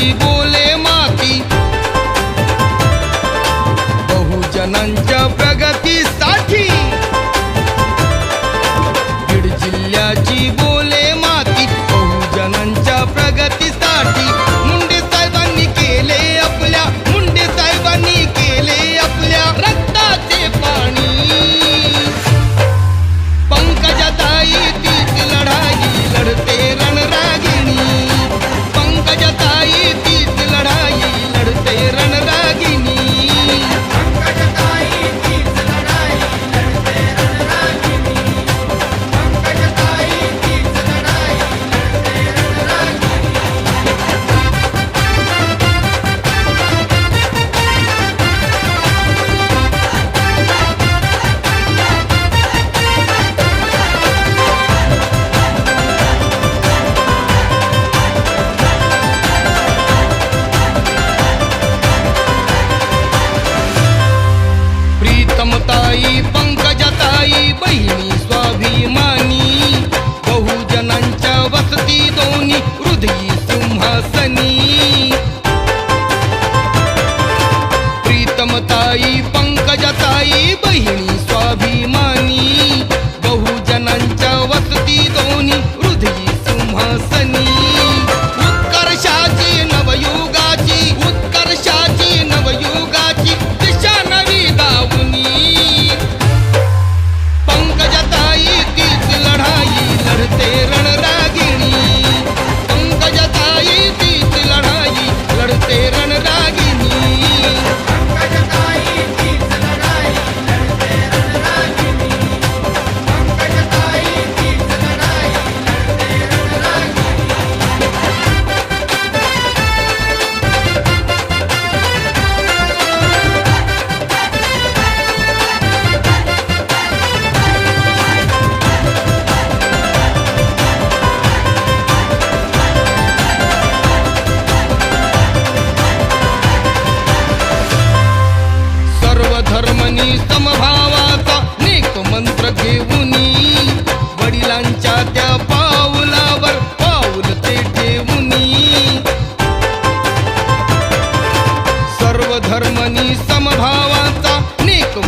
You. ताई पंकजाताई बहिणी स्वाभिमानी बहुजनांच्या वसती दोन्ही हृदयी सिंहासनी.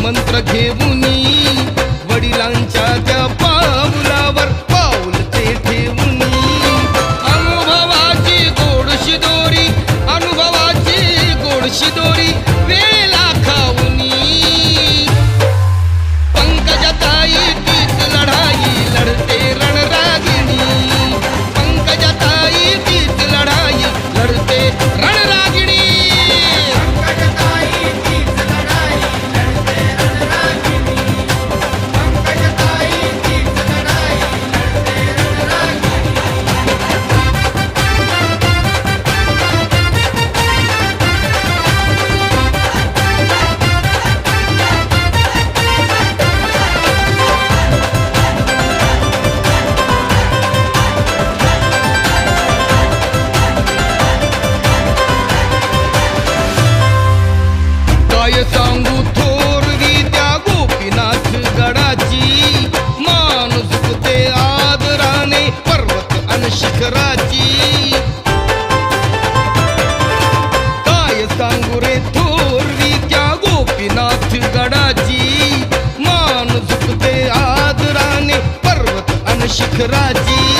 मंत्र घेऊनी वडिलांच्या त्या गुजराची